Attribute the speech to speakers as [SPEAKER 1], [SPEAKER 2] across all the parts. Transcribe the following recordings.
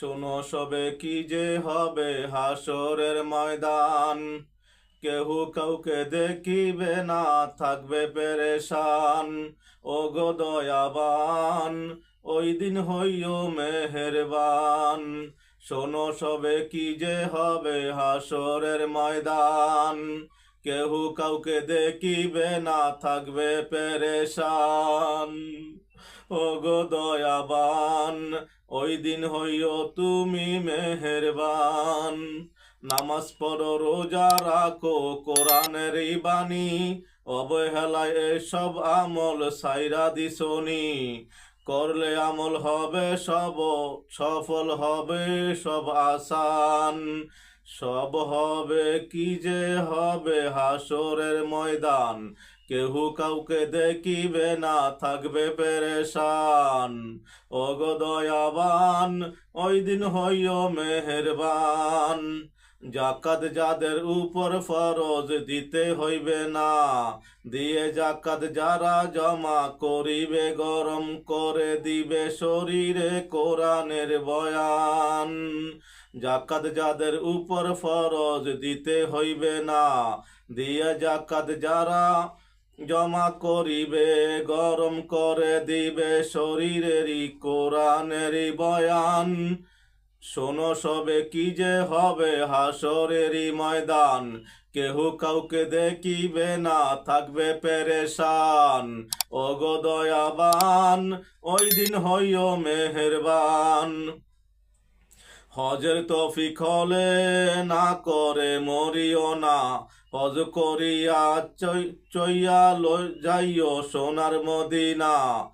[SPEAKER 1] শোনো সবে কি যে হবে হাসরের ময়দান। কেহু কাউকে দেখিবে না, থাকবে পেরেশান। ও গো দয়াবান, ওই দিন হইও মেহেরবান। শোনো সবে কি যে হবে হাসরের ময়দান। কেহু কাউকে দেখিবে না, থাকবে পেরেশান। ও গো দয়াবান, ওই দিন হইও তুমি মেহেরবান। নামাজ পড়ো, রোজা রাখো, কোরআনের বাণী, অবহেলায় এসব আমল সাইরা দিসনি করলে আমল হবে সব, সফল হবে সব আসান। সব হবে কি যে হবে হাসরের ময়দান। কেহু কাউকে দেখিবে না, থাকবে পেরেশান। ওগো দয়াবান, ওই দিন হইও মেহেরবান। জাকাত যাদের উপর ফরজ দিতে হইবে না, দিয়ে জাকাত যারা জমা করিবে, গরম করে দিবে শরীরে কোরআনের বয়ান। জাকাত যাদের উপর ফরজ দিতে হইবে না, দিয়ে জাকাত যারা জমা করিবে, গরম করে দিবে শরীরেরই কোরআনেরই বয়ান। শোনো সবে কি যে হবে হাসরেরই ময়দান, কেহু কাউকে দেখিবে না, থাকবে পেরেশান। ওগো দয়াবান, ওই দিন হইও মেহেরবান। হজের তফিক হলে না করে মরিও না। হজ করিয়া চই- চইয়া যাইও সোনার মদিনা।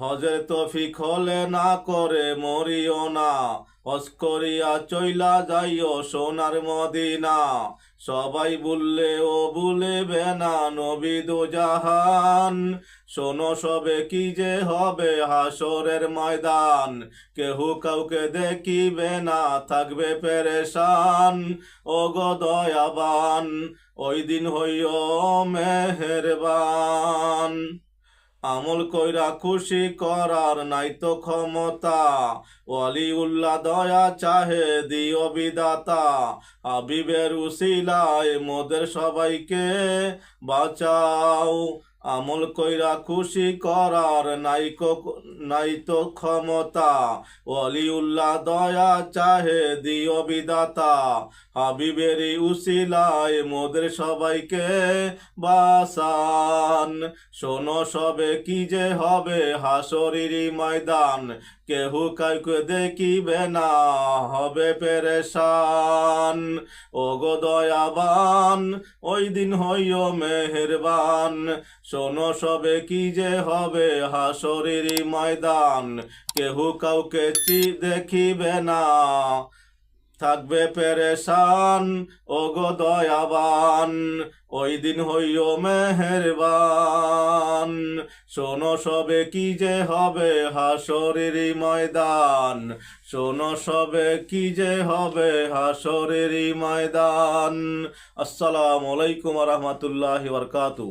[SPEAKER 1] হজের তফিক হলে না করে, মরিও না। হজ করিয়া চইলা যাইও সোনার মদিনা। সবাই বললে, ও ভুলেবে না নবী জাহান। শোনো সবে কি যে হবে হাসরের ময়দান। কেহু কাউকে দেখিবে না, থাকবে পেরেশান। ও গো দয়াবান, ওই দিন হইও মেহেরবান। আমল কইরা খুশি করার নাই তো ক্ষমতা। ওয়ালিউল্লাহ দয়া চাহে দিও বিদাতা আবিবের উসিলায় মোদের সবাইকে বাঁচাও। আমল কইরা খুশি করার নাইকো নাই তো ক্ষমতা। ওয়ালিউল্লাহ দয়া চাহে দিও বিদাতা হাবিবের উসিলায় মোদের সবাইকে বাসান। শোনো সবে কি যে হবে হাসরিরি ময়দান। কেহু কাউকে দেখিবে না, হবে পেরেশান। ও গো দয়াবান, ওই দিন হইও মেহেরবান। শোনো সবে কি যে হবে হাসরিরি ময়দান। কেহু কাউকে চি দেখিবে না। থাকবে পেরেশান ও গো দয়াবান, ওই দিন হইও মেহেরবান। শোনো সবে কি যে হবে হাসরেরই ময়দান। শোনো সবে কি যে হবে হাসরেরই ময়দান। আসসালামু আলাইকুম রহমতুল্লাহ বরকাতু